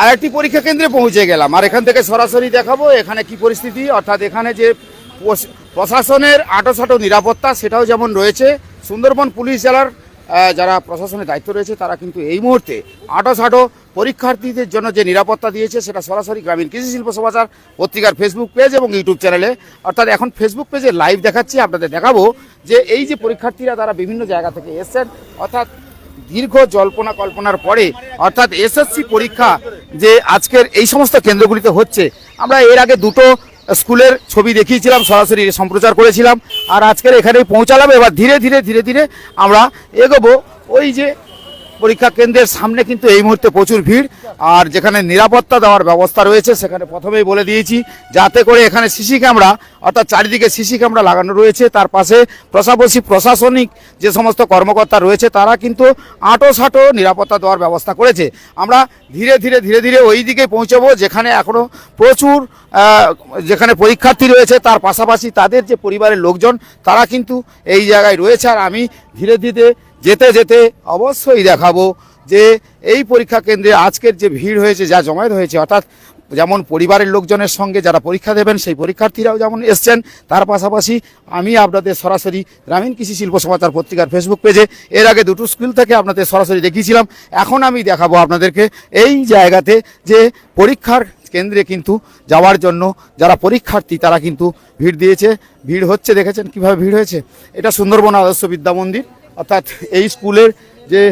আর একটি পরীক্ষা কেন্দ্রে পৌঁছে গেলাম। আর এখান থেকে সরাসরি দেখাবো এখানে কি পরিস্থিতি। অর্থাৎ এখানে যে প্রশ- প্রশাসনের আটোসাটো নিরাপত্তা সেটাও যেমন রয়েছে, সুন্দরবন পুলিশ জেলার যারা প্রশাসনের দায়িত্ব রয়েছে, তারা কিন্তু এই মুহূর্তে আটোসাটো পরীক্ষার্থীদের জন্য যে নিরাপত্তা দিয়েছে, সেটা সরাসরি গ্রামীণ কৃষি শিল্প সমাচার পত্রিকার ফেসবুক পেজ এবং ইউটিউব চ্যানেলে অর্থাৎ এখন ফেসবুক পেজে লাইভ দেখাচ্ছি, আপনাদের দেখাবো যে এই যে পরীক্ষার্থীরা তারা বিভিন্ন জায়গা থেকে এসছেন, অর্থাৎ দীর্ঘ জল্পনা কল্পনার পরে, অর্থাৎ এসএসসি পরীক্ষা যে আজকের এই সমস্ত কেন্দ্রগুলিতে হচ্ছে, আমরা এর আগে দুটো স্কুলের ছবি দেখিয়েছিলাম, সরাসরি সম্প্রচার করেছিলাম, আর আজকের এখানেই পৌঁছালাম, এবার ধীরে ধীরে ধীরে ধীরে আমরা এগোবো। ওই যে পরীক্ষা কেন্দ্রের সামনে কিন্তু এই মুহূর্তে প্রচুর ভিড়। আর যেখানে নিরাপত্তা দেওয়ার ব্যবস্থা রয়েছে, সেখানে প্রথমেই বলে দিয়েছি, যাতে করে এখানে সিসি ক্যামেরা, অর্থাৎ চারিদিকে সিসি ক্যামেরা লাগানো রয়েছে, তার পাশে প্রশাসনিক প্রশাসনিক যে সমস্ত কর্মকর্তা রয়েছে, তারা কিন্তু আঁটো সাঁটো নিরাপত্তা দেওয়ার ব্যবস্থা করেছে। আমরা ধীরে ধীরে ধীরে ধীরে ওই দিকে পৌঁছবো, যেখানে এখনও প্রচুর যেখানে পরীক্ষার্থী রয়েছে, তার পাশাপাশি তাদের যে পরিবারের লোকজন, তারা কিন্তু এই জায়গায় রয়েছে। আর আমি ধীরে ধীরে যেতে যেতে অবশ্যই দেখাবো যে এই পরীক্ষা কেন্দ্রে আজকের যে ভিড় হয়েছে, যা জমায়েত হয়েছে, অর্থাৎ যেমন পরিবারের লোকজনের সঙ্গে যারা পরীক্ষা দেবেন, সেই পরীক্ষার্থীরাও যেমন এসছেন, তার পাশাপাশি আমি আপনাদের সরাসরি গ্রামীণ কৃষি শিল্প সমাচার পত্রিকার ফেসবুক পেজে এর আগে দুটো স্কুল থেকে আপনাদের সরাসরি দেখিয়েছিলাম, এখন আমি দেখাবো আপনাদেরকে এই জায়গাতে যে পরীক্ষার কেন্দ্রে কিন্তু যাওয়ার জন্য যারা পরীক্ষার্থী, তারা কিন্তু ভিড় দিয়েছে, ভিড় হচ্ছে, দেখেছেন কীভাবে ভিড় হয়েছে? এটা সুন্দরবন আদর্শ বিদ্যা মন্দির। অর্থাৎ এই স্কুলের যে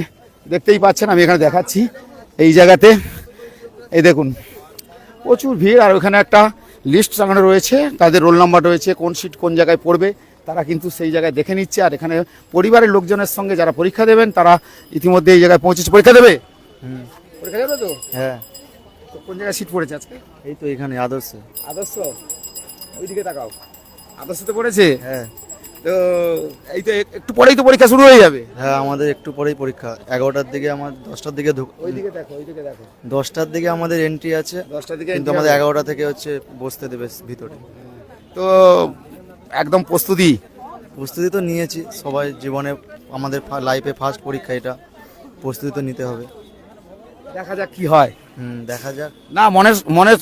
দেখতেই পাচ্ছেন আমি এখানে দেখাচ্ছি এই জায়গাতে। এই দেখুন প্রচুর ভিড় আর ওখানে একটা লিস্ট টাঙানো রয়েছে তাদের রোল নাম্বার রয়েছে কোন সিট কোন জায়গায় পড়বে তারা কিন্তু সেই জায়গায় দেখে নিচ্ছে। আর এখানে পরিবারের লোকজনের সঙ্গে যারা পরীক্ষা দেবেন তারা ইতিমধ্যে এই জায়গায় পৌঁছেছে। পরীক্ষা দেবে? পরীক্ষা দেবে তো? হ্যাঁ। তো কোন জায়গায় সিট পড়েছে আজকে? এই তো এখানে আদর্শ। আদর্শ? ওইদিকে তাকাও। আদর্শ তো পড়েছে? হ্যাঁ। তো এই তো একটু পরেই তো পরীক্ষা শুরু হয়ে যাবে। হ্যাঁ আমাদের একটু পরেই পরীক্ষা। এগারোটার দিকে আমার দশটার দিকে ওইদিকে দেখো ওইদিকে দেখো। দশটার দিকে আমাদের এন্ট্রি আছে দশটার দিকে কিন্তু আমাদের এগারোটা থেকে হচ্ছে বসতে দেবে ভিতরে। তো একদম প্রস্তুতি। প্রস্তুতি তো নিয়েছি সবাই জীবনে আমাদের লাইফে ফার্স্ট পরীক্ষা এটা। প্রস্তুতি তো নিতে হবে। দেখা যাক কি হয়। হুম দেখা যাক। না মনের মনের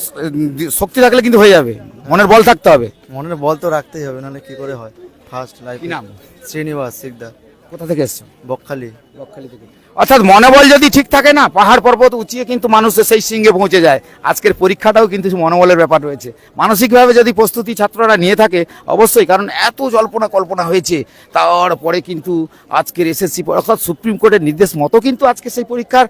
শক্তি থাকলে কিন্তু হয়ে যাবে। মনের বল থাকতে হবে। মনের বল তো রাখতেই হবে নাহলে কি করে হয়? ফার্স্ট লাইফ কি নাম? শ্রীনিবাস সিকদার। কোথা থেকে এসছো? বকখালি। অর্থাৎ মনোবল যদি ঠিক থাকে না, পাহাড় পর্বত উঁচিয়ে কিন্তু মানুষ সেই সিংহে পৌঁছে যায়। আজকের পরীক্ষাটাও কিন্তু মনোবলের ব্যাপার রয়েছে। মানসিকভাবে যদি প্রস্তুতি ছাত্ররা নিয়ে থাকে, অবশ্যই, কারণ এত জল্পনা কল্পনা হয়েছে, তারপরে কিন্তু আজকের এসএসসি অর্থাৎ সুপ্রিম কোর্টের নির্দেশ মতো কিন্তু আজকে সেই পরীক্ষার,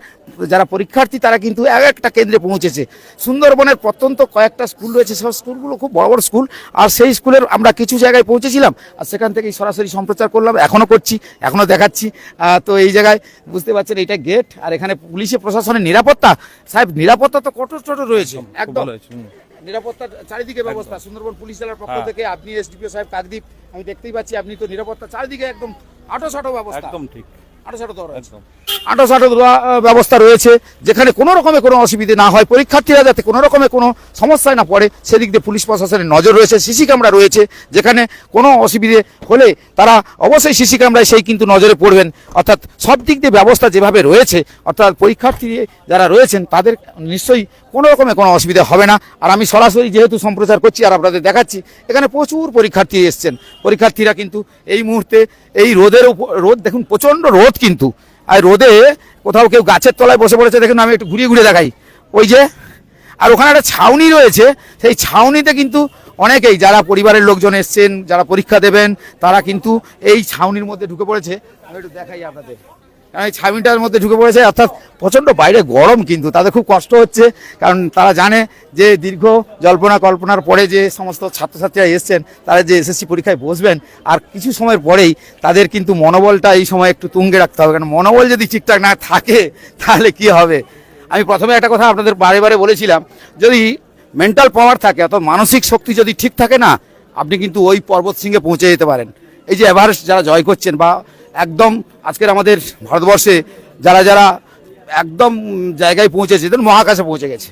যারা পরীক্ষার্থী, তারা কিন্তু এক একটা কেন্দ্রে পৌঁছেছে। সুন্দরবনের প্রত্যন্ত কয়েকটা স্কুল রয়েছে সব স্কুলগুলো খুব বড় বড় স্কুল, আর সেই স্কুলের আমরা কিছু জায়গায় পৌঁছেছিলাম, আর সেখান থেকেই সরাসরি সম্প্রচার করলাম এখনও করছি এখনও দেখাচ্ছি। তো এই জায়গায় বুঝতে পারছেন এটা গেট আর এখানে পুলিশের প্রশাসনের নিরাপত্তা। সাহেব নিরাপত্তা তো কঠোর চটোর রয়েছে। একদম নিরাপত্তা চারিদিকে ব্যবস্থা সুন্দরবন পুলিশ জেলার পক্ষ থেকে আপনি এসডিপিও সাহেব কাকদ্বীপ আমি দেখতেই পাচ্ছি আপনি তো নিরাপত্তা চারিদিকে একদম আটো সাটো ব্যবস্থা। একদম ঠিক। দেওয়া, আহ, ব্যবস্থা রয়েছে যেখানে কোনো রকমের কোনো অসুবিধে না হয়। পরীক্ষার্থীরা যাতে কোনো রকমের কোনো সমস্যায় না পড়ে সেদিক দিয়ে পুলিশ প্রশাসনের নজর রয়েছে সিসি ক্যামেরা রয়েছে যেখানে কোনো অসুবিধে হলে তারা অবশ্যই সিসি ক্যামেরায় সেই কিন্তু নজরে পড়বেন। অর্থাৎ সব দিক দিয়ে ব্যবস্থা যেভাবে রয়েছে অর্থাৎ পরীক্ষার্থী যারা রয়েছেন তাদের নিশ্চয়ই কোনো রকমের কোনো অসুবিধা হবে না। আর আমি সরাসরি যেহেতু সম্প্রচার করছি আর আপনাদের দেখাচ্ছি, এখানে প্রচুর পরীক্ষার্থী এসছেন। পরীক্ষার্থীরা কিন্তু এই মুহূর্তে এই রোদের উপর রোদ দেখুন, প্রচণ্ড রোদ কিন্তু। আর রোদে কোথাও কেউ গাছের তলায় বসে পড়েছে, দেখুন আমি একটু ঘুরিয়ে ঘুরিয়ে দেখাই। ওই যে, আর ওখানে একটা ছাউনি রয়েছে, সেই ছাউনিতে কিন্তু অনেকেই, যারা পরিবারের লোকজন এসছেন, যারা পরীক্ষা দেবেন, তারা কিন্তু এই ছাউনির মধ্যে ঢুকে পড়েছে। আমি একটু দেখাই আপনাদের। ছাউনিটার মধ্যে ঢুকে পড়েছে, অর্থাৎ প্রচণ্ড বাইরে গরম কিন্তু তাদের খুব কষ্ট হচ্ছে। কারণ তারা জানে যে দীর্ঘ জল্পনা কল্পনার পরে যে সমস্ত ছাত্রছাত্রীরা এসছেন, তারা যে এসএসসি পরীক্ষায় বসবেন, আর কিছু সময়ের পরেই তাদের কিন্তু মনোবলটা এই সময় একটু তুঙ্গে রাখতে হবে। কারণ মনোবল যদি ঠিকঠাক না থাকে, তাহলে কি হবে? আমি প্রথমে একটা কথা আপনাদের বারে বারে বলেছিলাম, যদি মেন্টাল পাওয়ার থাকে, অর্থাৎ মানসিক শক্তি যদি ঠিক থাকে না, আপনি কিন্তু ওই পর্বত সিংহে পৌঁছে যেতে পারেন। এই যে এভারেস্ট যারা জয় করছেন বা একদম আজকের আমাদের ভারতবর্ষে যারা যারা একদম জায়গায় পৌঁছেছে, ধরুন মহাকাশে পৌঁছে গেছে,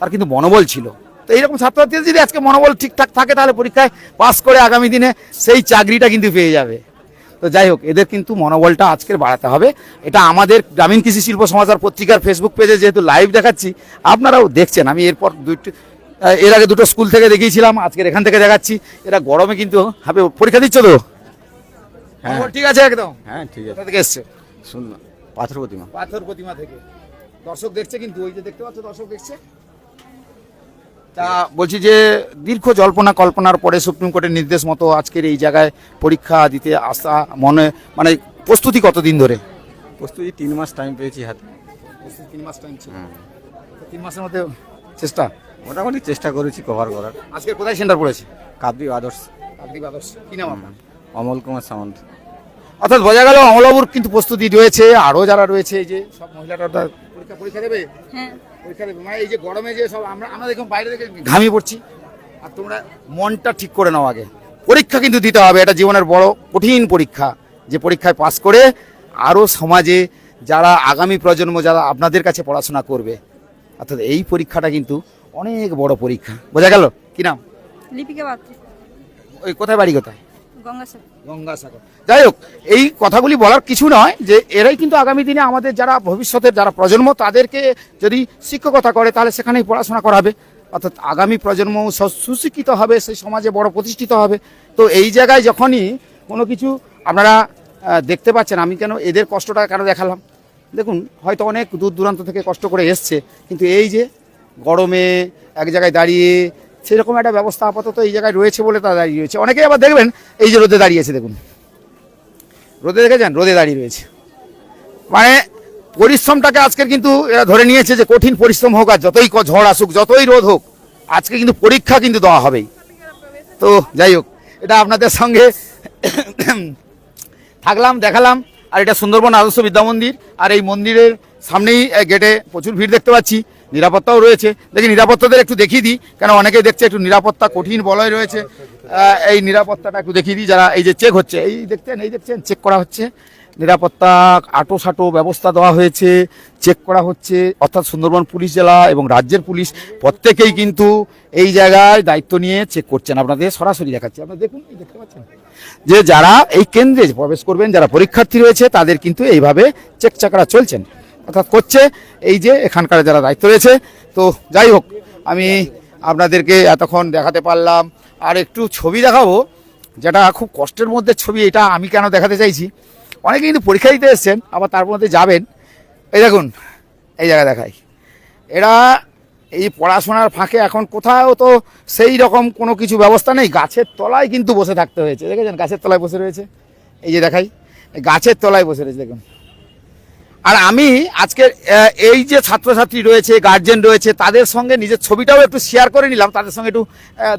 তার কিন্তু মনোবল ছিল। তো এইরকম ছাত্রছাত্রীদের যদি আজকে মনোবল ঠিকঠাক থাকে, তাহলে পরীক্ষায় পাস করে আগামী দিনে সেই চাকরিটা কিন্তু পেয়ে যাবে। তো যাই হোক, এদের কিন্তু মনোবলটা আজকের বাড়াতে হবে। এটা আমাদের গ্রামীণ কৃষি শিল্প সমাচার পত্রিকার ফেসবুক পেজে যেহেতু লাইভ দেখাচ্ছি, আপনারাও দেখছেন। আমি এরপর দুইটি এর আগে দুটো স্কুল থেকে দেখিয়েছিলাম, আজকের এখান থেকে দেখাচ্ছি। এরা গরমে কিন্তু হবে, পরীক্ষা দিচ্ছ তো? হ্যাঁ। ঠিক আছে একদম? হ্যাঁ ঠিক আছে। কোথা থেকে এসছে? শুনলাম পাথর প্রতিমা। পাথর প্রতিমা থেকে। দর্শক দেখছে কিন্তু ওই যে দেখতে পাচ্ছ দর্শক দেখছে? তা বলছি যে দীর্ঘ জল্পনা কল্পনার পরে সুপ্রিম কোর্টের নির্দেশ মতো আজকের এই জায়গায় পরীক্ষা দিতে আসা মনে মানে প্রস্তুতি কতদিন ধরে? প্রস্তুতি তিন মাস টাইম পেয়েছি হাতে। তিন মাস টাইম ছিল। হুম। তিন মাসের মধ্যে চেষ্টা? মোটামুটি চেষ্টা করেছি কভার করার। আজকে কোথায় সেন্টার পড়েছে? কাবদি আদর্শ। আপনি আদর্শ। কি নাম আপনার? অমল কুমার সামন্ত। অর্থাৎ বোঝা গেল অমলাবুর কিন্তু প্রস্তুতি রয়েছে আরও যারা রয়েছে এই যে সব মহিলারা পরীক্ষা পরীক্ষা দেবে? হ্যাঁ। পরীক্ষা দেবে। মানে এই যে গরমে যে সব আমরা আমরা দেখুন বাইরে থেকে ঘামিয়ে পড়ছি। আর তোমরা মনটা ঠিক করে নাও আগে। পরীক্ষা কিন্তু দিতে হবে এটা জীবনের বড় কঠিন পরীক্ষা। যে পরীক্ষায় পাস করে আরও সমাজে যারা আগামী প্রজন্ম যারা আপনাদের কাছে পড়াশোনা করবে অর্থাৎ এই পরীক্ষাটা কিন্তু অনেক বড় পরীক্ষা। বোঝা গেল? কি নাম? লিপিকা পাত্র। ওই কোথায় বাড়ি কোথায়? গঙ্গাসাগর। যাই হোক, এই কথাগুলি বলার কিছু নয় যে এরাই কিন্তু আগামী দিনে আমাদের যারা ভবিষ্যতের যারা প্রজন্ম, তাদেরকে যদি শিক্ষকতা করে, তাহলে সেখানেই পড়াশোনা করাবে। অর্থাৎ আগামী প্রজন্ম সুশিক্ষিত হবে সেই সমাজে বড় প্রতিষ্ঠিত হবে। তো এই জায়গায় যখনই কোনো কিছু আপনারা দেখতে পাচ্ছেন, আমি কেন এদের কষ্টটা কেন দেখালাম? দেখুন, হয়তো অনেক দূর দূরান্ত থেকে কষ্ট করে এসছে, কিন্তু এই যে গরমে এক জায়গায় দাঁড়িয়ে সেরকম একটা ব্যবস্থা আপাতত এই জায়গায় রয়েছে বলে তারা দাঁড়িয়ে রয়েছে। অনেকেই আবার দেখবেন, এই যে রোদে দাঁড়িয়েছে দেখুন। রোদে দেখেছেন? রোদে দাঁড়িয়ে রয়েছে। মানে পরিশ্রমটাকে আজকের কিন্তু এরা ধরে নিয়েছে যে কঠিন পরিশ্রম হোক আর যতই ঝড় আসুক, যতই রোদ হোক, আজকে কিন্তু পরীক্ষা কিন্তু দেওয়া হবেই। তো যাই হোক, এটা আপনাদের সঙ্গে থাকলাম, দেখালাম, আর এটা সুন্দরবন আদর্শ বিদ্যা মন্দির, আর এই মন্দিরের সামনেই গেটে প্রচুর ভিড় দেখতে পাচ্ছি। নিরাপত্তাও রয়েছে। দেখি নিরাপত্তাদের একটু দেখিয়ে দিই, কেন অনেকেই দেখছে একটু নিরাপত্তা কঠিন বলয় রয়েছে। এই নিরাপত্তাটা একটু দেখিয়ে দিই, যারা এই যে চেক হচ্ছে, এই দেখছেন এই দেখছেন, চেক করা হচ্ছে। নিরাপত্তা আটো সাটো ব্যবস্থা দেওয়া হয়েছে, চেক করা হচ্ছে, অর্থাৎ সুন্দরবন পুলিশ জেলা এবং রাজ্যের পুলিশ প্রত্যেকেই কিন্তু এই জায়গায় দায়িত্ব নিয়ে চেক করছেন। আপনাদের সরাসরি দেখাচ্ছি, আপনারা দেখুন দেখতে পাচ্ছেন। যে যারা এই কেন্দ্রে প্রবেশ করবেন, যারা পরীক্ষার্থী রয়েছে, তাদের কিন্তু এইভাবে চেক চাকরা চলছেন। অর্থাৎ করছে, এই যে এখানকার যারা দায়িত্ব রয়েছে। তো যাই হোক, আমি আপনাদেরকে এতক্ষণ দেখাতে পারলাম। আর একটু ছবি দেখাবো, যেটা খুব কষ্টের মধ্যে ছবি, এটা আমি কেন দেখাতে চাইছি? অনেকে কিন্তু পরীক্ষা দিতে এসছেন, আবার তার মধ্যে যাবেন। এই দেখুন, এই জায়গা দেখাই। এরা এই পড়াশোনার ফাঁকে এখন কোথাও তো সেই রকম কোনো কিছু ব্যবস্থা নেই। গাছের তলায় কিন্তু বসে থাকতে হয়েছে। দেখেছেন? গাছের তলায় বসে রয়েছে। এই যে দেখাই গাছের তলায় বসে রয়েছে, দেখুন। আর আমি আজকের আহ, এই যে ছাত্রছাত্রী রয়েছে গার্জেন রয়েছে তাদের সঙ্গে নিজের ছবিটাও একটু শেয়ার করে নিলাম তাদের সঙ্গে একটু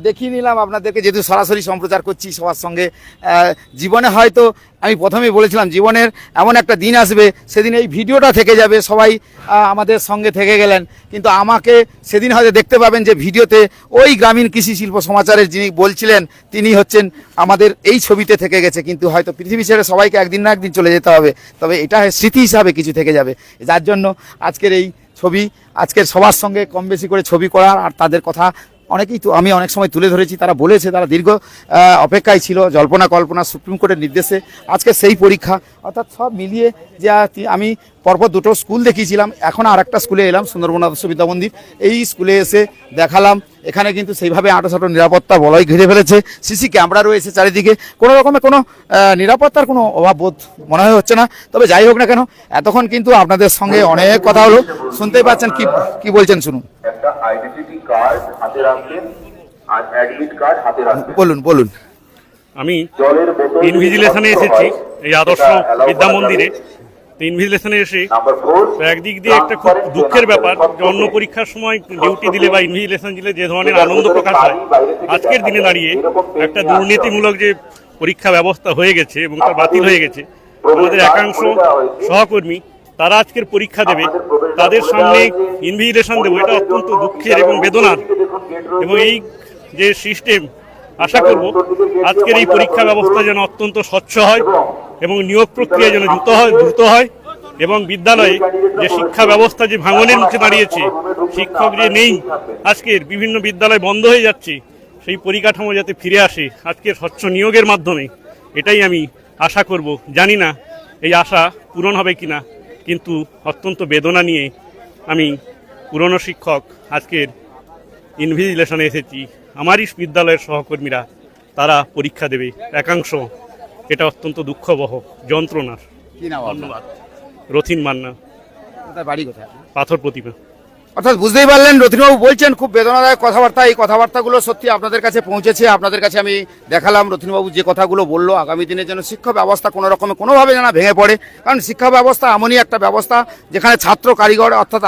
দেখিয়ে নিলাম আপনাদেরকে যেহেতু সরাসরি সম্প্রচার করছি সবার সঙ্গে জীবনে হয়তো আমি প্রথমেই বলেছিলাম জীবনের এমন একটা দিন আসবে সেদিন এই ভিডিওটা থেকে যাবে সবাই আমাদের সঙ্গে থেকে গেলেন কিন্তু আমাকে সেদিন হয়তো দেখতে পাবেন যে ভিডিওতে ওই গ্রামীণ কৃষি শিল্প সমাচারের যিনি বলছিলেন তিনি হচ্ছেন আমাদের এই ছবিতে থেকে গেছে কিন্তু হয়তো পৃথিবী ছেড়ে সবাইকে একদিন না একদিন চলে যেতে হবে তবে এটা স্মৃতি হিসাবে কিছু থেকে যাবে। যার জন্য আজকের এই ছবি, আজকের সবার সঙ্গে কম বেশি করে ছবি করার আর তাদের কথা অনেকেই তো আমি অনেক সময় তুলে ধরেছি, তারা বলেছে, তারা দীর্ঘ অপেক্ষায় ছিল, জল্পনা, কল্পনা, সুপ্রিম কোর্টের নির্দেশে। আজকে সেই পরীক্ষা, অর্থাৎ সব মিলিয়ে যে আমি পরপর দুটো স্কুল দেখিয়েছিলাম, এখন আর একটা স্কুলে এলাম, সুন্দরবন আদর্শ বিদ্যা মন্দির। এই স্কুলে এসে দেখালাম, এখানে কিন্তু সেইভাবে আটোসাটো নিরাপত্তা বলয় ঘিরে ফেলেছে, সিসি ক্যামেরা রয়েছে চারিদিকে। কোনো রকমের কোনো নিরাপত্তার কোনো অভাব বোধ মনে হয় হচ্ছে না। তবে যাই হোক না কেন, এতক্ষণ কিন্তু আপনাদের সঙ্গে অনেক কথা হলো। শুনতেই পাচ্ছেন কি কি বলছেন, শুনুন। কার্ড হাতে রাখবেন আর অ্যাডমিট কার্ড হাতে রাখবেন। বলুন বলুন। আমি জলের বোতল ইনভিজিলেশনে এসেছি এই আদর্শ বিদ্যা মন্দিরে। তো ইনভিজিলেশনে এসে একদিক দিয়ে একটা খুব দুঃখের ব্যাপার যে অন্য পরীক্ষার সময় ডিউটি দিলে বা ইনভিজিলেশন দিলে যে ধরনের আনন্দ প্রকাশ হয় আজকের দিনে দাঁড়িয়ে একটা দুর্নীতিমূলক যে পরীক্ষা ব্যবস্থা হয়ে গেছে এবং তা বাতিল হয়ে গেছে আমাদের একাংশ সহকর্মী তারা আজকের পরীক্ষা দেবে। তাদের সামনে ইনভিজিলেশন দেবো এটা অত্যন্ত দুঃখের এবং বেদনার। এবং এই যে সিস্টেম আশা করব আজকের এই পরীক্ষা ব্যবস্থা যেন অত্যন্ত স্বচ্ছ হয় এবং নিয়োগ প্রক্রিয়া যেন দ্রুত হয় দ্রুত হয় এবং বিদ্যালয়ে যে শিক্ষা ব্যবস্থা যে ভাঙনের মুখে দাঁড়িয়েছে শিক্ষক যে নেই আজকের বিভিন্ন বিদ্যালয় বন্ধ হয়ে যাচ্ছে সেই পরিকাঠামো যাতে ফিরে আসে আজকের স্বচ্ছ নিয়োগের মাধ্যমে। এটাই আমি আশা করব। জানি না এই আশা পূরণ হবে কিনা। কিন্তু অত্যন্ত বেদনা নিয়ে আমি পুরনো শিক্ষক আজকের ইনভিজিলেশনে এসেছি। আমারই বিদ্যালয়ের সহকর্মীরা তারা পরীক্ষা দেবে। একাংশ এটা অত্যন্ত দুঃখবহ যন্ত্রণার? ধন্যবাদ। রথিন মান্না। বাড়ি কোথায়? পাথর প্রতিমা। অর্থাৎ বুঝতেই পারলেন রথিনবাবু বলছেন, খুব বেদনাদায়ক কথাবার্তা। এই কথাবার্তাগুলো সত্যি আপনাদের কাছে পৌঁছেছে, আপনাদের কাছে আমি দেখালাম রথিনবাবু যে কথাগুলো বলল, আগামী দিনে যেন শিক্ষা ব্যবস্থা কোনো রকমে, কোনোভাবে যেন ভেঙে পড়ে। কারণ শিক্ষা ব্যবস্থা এমনই একটা ব্যবস্থা, যেখানে ছাত্র কারিগর, অর্থাৎ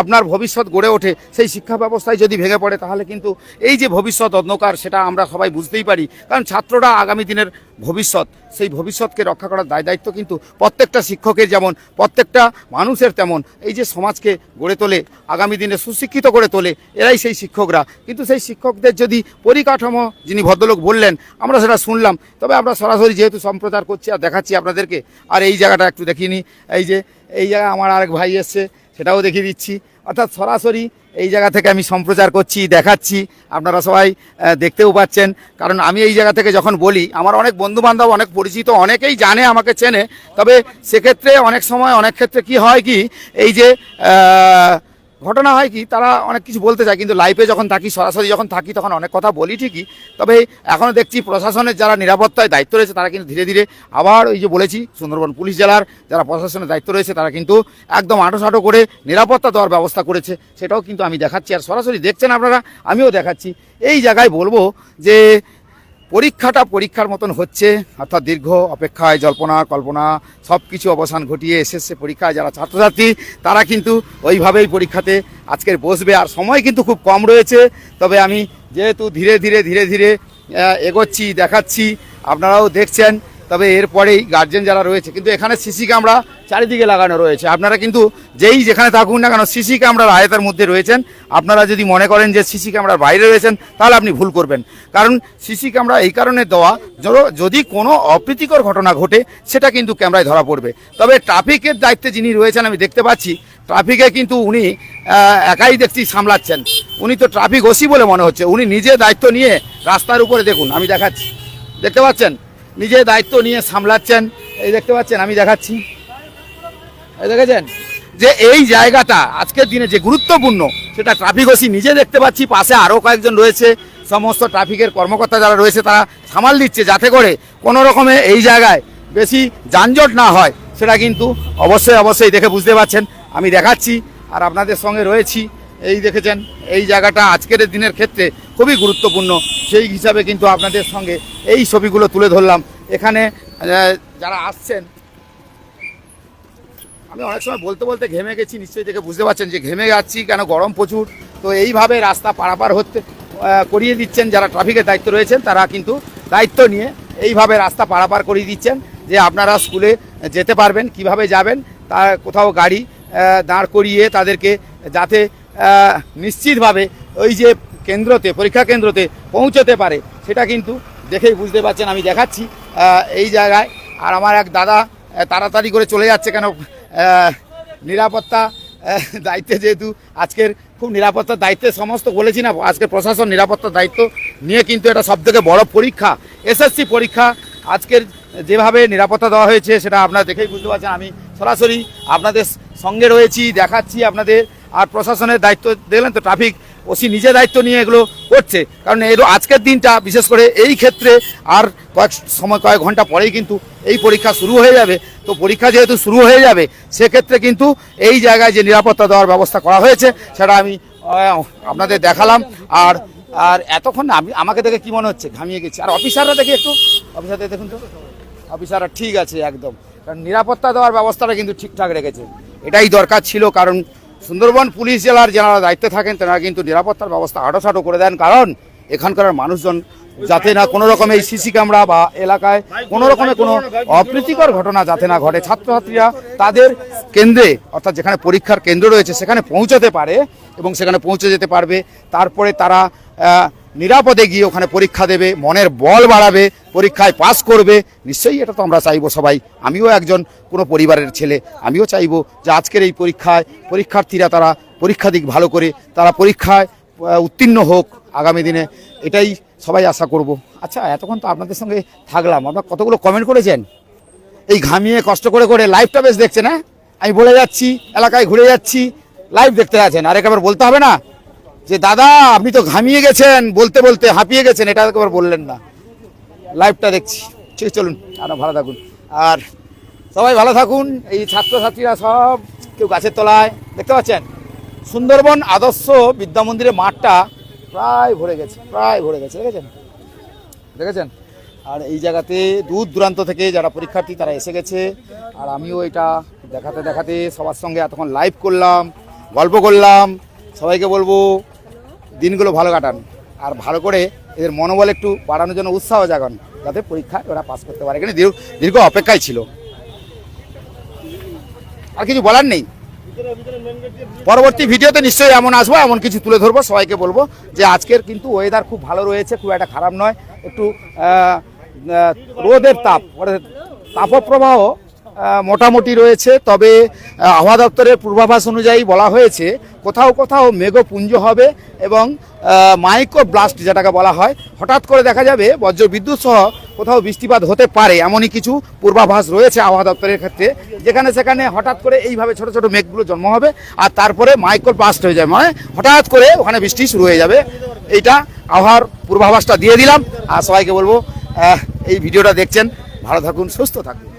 আপনার ভবিষ্যৎ গড়ে ওঠে, সেই শিক্ষা ব্যবস্থায় যদি ভেঙে পড়ে, তাহলে কিন্তু এই যে ভবিষ্যৎ অন্ধকার, সেটা আমরা সবাই বুঝতেই পারি। কারণ ছাত্ররা আগামী দিনের ভবিষ্যৎ, সেই ভবিষ্যৎকে রক্ষা করার দায় দায়িত্ব কিন্তু প্রত্যেকটা শিক্ষকের যেমন, প্রত্যেকটা মানুষের তেমন। এই যে সমাজকে গড়ে তোলে, আগামী দিনে সুশিক্ষিত করে তোলে, এরাই সেই শিক্ষকরা। কিন্তু সেই শিক্ষকদের যদি পরিকাঠামো, যিনি ভদ্রলোক বললেন, আমরা সেটা শুনলাম, তবে আমরা সরাসরি যেহেতু সম্প্রচার করছি আর দেখাচ্ছি আপনাদেরকে, আর এই জায়গাটা একটু দেখিনি, এই যে, এই জায়গায় আমার আরেক ভাই এসছে, সেটাও দেখিয়ে দিচ্ছি। অর্থাৎ সরাসরি এই জায়গা থেকে আমি সম্প্রচার করছি, দেখাচ্ছি। আপনারা সবাই দেখতেও পাচ্ছেন। কারণ আমি এই জায়গা থেকে যখন বলি, আমার অনেক বন্ধুবান্ধব, অনেক পরিচিত, অনেকেই জানে, আমাকে চেনে। তবে সেক্ষেত্রে অনেক সময়, অনেক ক্ষেত্রে কি হয় কি, এই যে ঘটনা হয় কি, তারা অনেক কিছু বলতে চায়, কিন্তু লাইফে যখন থাকি, সরাসরি যখন থাকি, তখন অনেক কথা বলি ঠিকই, তবে এখনও দেখছি প্রশাসনের যারা নিরাপত্তায় দায়িত্ব রয়েছে, তারা কিন্তু ধীরে ধীরে আবার ওই যে বলেছি, সুন্দরবন পুলিশ জেলার যারা প্রশাসনের দায়িত্ব রয়েছে, তারা কিন্তু একদম আঁটোসাঁটো করে নিরাপত্তা দেওয়ার ব্যবস্থা করেছে, সেটাও কিন্তু আমি দেখাচ্ছি। আর সরাসরি দেখছেন আপনারা, আমিও দেখাচ্ছি। এই জায়গায় বলব যে পরীক্ষাটা পরীক্ষার মতন হচ্ছে, অর্থাৎ দীর্ঘ অপেক্ষায় জল্পনা, কল্পনা সব কিছু অবসান ঘটিয়ে এসএসসি পরীক্ষায় যারা ছাত্রছাত্রী, তারা কিন্তু ওইভাবেই পরীক্ষাতে আজকের বসবে। আর সময় কিন্তু খুব কম রয়েছে, তবে আমি যেহেতু ধীরে ধীরে ধীরে ধীরে এগোচ্ছি, দেখাচ্ছি, আপনারাও দেখছেন, তবে এরপরেই গার্জেন যারা রয়েছে, কিন্তু এখানে সিসি ক্যামেরা চারিদিকে লাগানো রয়েছে। আপনারা কিন্তু যেই যেখানে থাকুন না কেন, সিসি ক্যামেরার আয়তার মধ্যে রয়েছেন। আপনারা যদি মনে করেন যে সিসি ক্যামেরার বাইরে রয়েছেন, তাহলে আপনি ভুল করবেন। কারণ সিসি ক্যামেরা এই কারণে দেওয়া যদি কোনো অপ্রীতিকর ঘটনা ঘটে, সেটা কিন্তু ক্যামেরায় ধরা পড়বে। তবে ট্রাফিকের দায়িত্বে যিনি রয়েছেন, আমি দেখতে পাচ্ছি, ট্রাফিকে কিন্তু উনি একাই দেখছি সামলাচ্ছেন। উনি তো ট্রাফিক ওসি বলে মনে হচ্ছে। উনি নিজে দায়িত্ব নিয়ে রাস্তার উপরে দেখুন, আমি দেখাচ্ছি। দেখতে পাচ্ছেন? নিজে দায়িত্ব নিয়ে সামলাচ্ছেন। এই দেখতে পাচ্ছেন? আমি দেখাচ্ছি। দেখেছেন? যে এই জায়গাটা আজকের দিনে যে গুরুত্বপূর্ণ, সেটা ট্রাফিক ওসি নিজে দেখতে পাচ্ছি, পাশে আরও কয়েকজন রয়েছে। সমস্ত ট্রাফিকের কর্মকর্তা যারা রয়েছে, তারা সামাল দিচ্ছে যাতে করে কোনো রকমে এই জায়গায় বেশি যানজট না হয়। সেটা কিন্তু অবশ্যই অবশ্যই দেখে বুঝতে পারছেন। আমি দেখাচ্ছি আর আপনাদের সঙ্গে রয়েছি। এই দেখেছেন, এই জায়গাটা আজকের দিনের ক্ষেত্রে খুবই গুরুত্বপূর্ণ। সেই হিসাবে কিন্তু আপনাদের সঙ্গে এই ছবিগুলো তুলে ধরলাম। এখানে যারা আসছেন আমি অনেক সময় বলতে বলতে ঘেমে গেছি, নিশ্চয়ই দেখে বুঝতে পারছেন যে ঘেমে যাচ্ছি, কেন গরম প্রচুর। তো এইভাবে রাস্তা পারাপার হতে করিয়ে দিচ্ছেন যারা ট্রাফিকের দায়িত্ব রয়েছেন, তারা কিন্তু দায়িত্ব নিয়ে এইভাবে রাস্তা পারাপার করিয়ে দিচ্ছেন যে আপনারা স্কুলে যেতে পারবেন, কীভাবে যাবেন, তা কোথাও গাড়ি দাঁড় করিয়ে তাদেরকে যাতে নিশ্চিতভাবে ওই যে কেন্দ্রতে, পরীক্ষা কেন্দ্রতে পৌঁছতে পারে, সেটা কিন্তু দেখেই বুঝতে পারছেন, আমি দেখাচ্ছি এই জায়গায়। আর আমার এক দাদা তাড়াতাড়ি করে চলে যাচ্ছে কেন? নিরাপত্তা দায়িত্বে যেহেতু আজকের খুব নিরাপত্তার দায়িত্বে সমস্ত বলেছি না আজকে প্রশাসন নিরাপত্তার দায়িত্ব নিয়ে কিন্তু এটা সব থেকে বড় পরীক্ষা, এসএসসি পরীক্ষা। আজকের যেভাবে নিরাপত্তা দেওয়া হয়েছে সেটা আপনারা দেখেই বুঝতে পারছেন। আমি সরাসরি আপনাদের সঙ্গে রয়েছি, দেখাচ্ছি আপনাদের, আর প্রশাসনের দায়িত্ব দেখলেন তো ট্রাফিক ওসি নিজে দায়িত্ব নিয়ে এগুলো করছে। কারণ এর আজকের দিনটা, বিশেষ করে এই ক্ষেত্রে আর কয়েক সময়, কয়েক ঘণ্টা পরেই কিন্তু এই পরীক্ষা শুরু হয়ে যাবে। তো পরীক্ষা যেহেতু শুরু হয়ে যাবে, সেক্ষেত্রে কিন্তু এই জায়গায় যে নিরাপত্তা দেওয়ার ব্যবস্থা করা হয়েছে, সেটা আমি আপনাদের দেখালাম। আর আর এতক্ষণ আমি, আমাকে দেখে কি মনে হচ্ছে? ঘামিয়ে গেছি। আর অফিসাররা দেখি একটু। অফিসারদের দেখুন তো। অফিসাররা ঠিক আছে একদম। কারণ নিরাপত্তা দেওয়ার ব্যবস্থাটা কিন্তু ঠিকঠাক রেখেছে। এটাই দরকার ছিল, কারণ সুন্দরবন পুলিশ জেলার যারা দায়িত্বে থাকেন, তারা কিন্তু নিরাপত্তার ব্যবস্থা আটোসাটো করে দেন। কারণ এখানকার মানুষজন যাতে না কোনো রকম এই সিসি ক্যামেরা বা এলাকায় কোনো রকমে কোনো অপ্রীতিকর ঘটনা যাতে না ঘটে, ছাত্রছাত্রীরা তাদের কেন্দ্রে, অর্থাৎ যেখানে পরীক্ষার কেন্দ্র রয়েছে, সেখানে পৌঁছাতে পারে এবং সেখানে পৌঁছে যেতে পারবে। তারপরে তারা নিরাপদে গিয়ে ওখানে পরীক্ষা দেবে, মনের বল বাড়াবে, পরীক্ষায় পাস করবে। নিশ্চয়ই এটা তো আমরা চাইব সবাই। আমিও একজন কোনো পরিবারের ছেলে। আমিও চাইব যে আজকের এই পরীক্ষায় পরীক্ষার্থীরা তারা পরীক্ষা দিক ভালো করে, তারা পরীক্ষায় উত্তীর্ণ হোক আগামী দিনে। এটাই সবাই আশা করব। আচ্ছা এতক্ষণ তো আপনাদের সঙ্গে থাকলাম। আপনারা কতগুলো কমেন্ট করেছেন? এই ঘামিয়ে কষ্ট করে করে লাইভটা বেশ দেখছেন হ্যাঁ? আমি বলে যাচ্ছি, এলাকায় ঘুরে যাচ্ছি। লাইভ দেখতে আছেন আর একবার বলতে হবে না। যে, দাদা, আপনি তো ঘামিয়ে গেছেন। বলতে বলতে হাঁপিয়ে গেছেন, এটা একবার বললেন না। লাইভটা দেখছি। ঠিক, চলুন, আরও ভালো থাকুন। আর সবাই ভালো থাকুন। এই ছাত্রছাত্রীরা সব কেউ গাছের তলায়, দেখতে পাচ্ছেন? সুন্দরবন আদর্শ বিদ্যা মন্দিরের মাঠটা প্রায় ভরে গেছে, প্রায় ভরে গেছে, দেখেছেন? দেখেছেন? আর এই জায়গাতে দূর দূরান্ত থেকে যারা পরীক্ষার্থী, তারা এসে গেছে। আর আমিও এটা দেখাতে দেখাতে সবার সঙ্গে এতক্ষণ লাইভ করলাম, গল্প করলাম। সবাইকে বলব দিনগুলো ভালো কাটান। আর ভালো করে এদের মনোবল একটু বাড়ানোর জন্য উৎসাহ জাগান, যাতে পরীক্ষায় ওরা পাস করতে পারে। এখানে দীর্ঘ দীর্ঘ অপেক্ষায় ছিল। আর কিছু বলার নেই। পরবর্তী ভিডিওতে নিশ্চয়ই এমন আসব, এমন কিছু তুলে ধরবো, সবাইকে বলব যে আজকের কিন্তু ওয়েদার খুব ভালো রয়েছে, খুব একটা খারাপ নয়। একটু রোদের তাপ তাপপ্রবাহ মোটামুটি রয়েছে, তবে আবহাওয়া দপ্তরের পূর্বাভাস অনুযায়ী বলা হয়েছে, কোথাও কোথাও মেঘপুঞ্জ হবে এবং মাইক্রো ব্লাস্ট যেটাকে বলা হয়, হঠাৎ করে দেখা যাবে বজ্র বিদ্যুৎ সহ কোথাও বৃষ্টিপাত হতে পারে, এমনই কিছু পূর্বাভাস রয়েছে আবহাওয়া দপ্তরের ক্ষেত্রে, যেখানে সেখানে হঠাৎ করে এইভাবে ছোট ছোট মেঘগুলো জন্ম হবে, আর তারপরে মাইক্রো ব্লাস্ট হয়ে যাবে মানে হঠাৎ করে ওখানে বৃষ্টি শুরু হয়ে যাবে, এইটা আবহাওয়ার পূর্বাভাসটা দিয়ে দিলাম, আর সবাইকে বলব এই ভিডিওটা দেখছেন, ভালো থাকুন, সুস্থ থাকুন।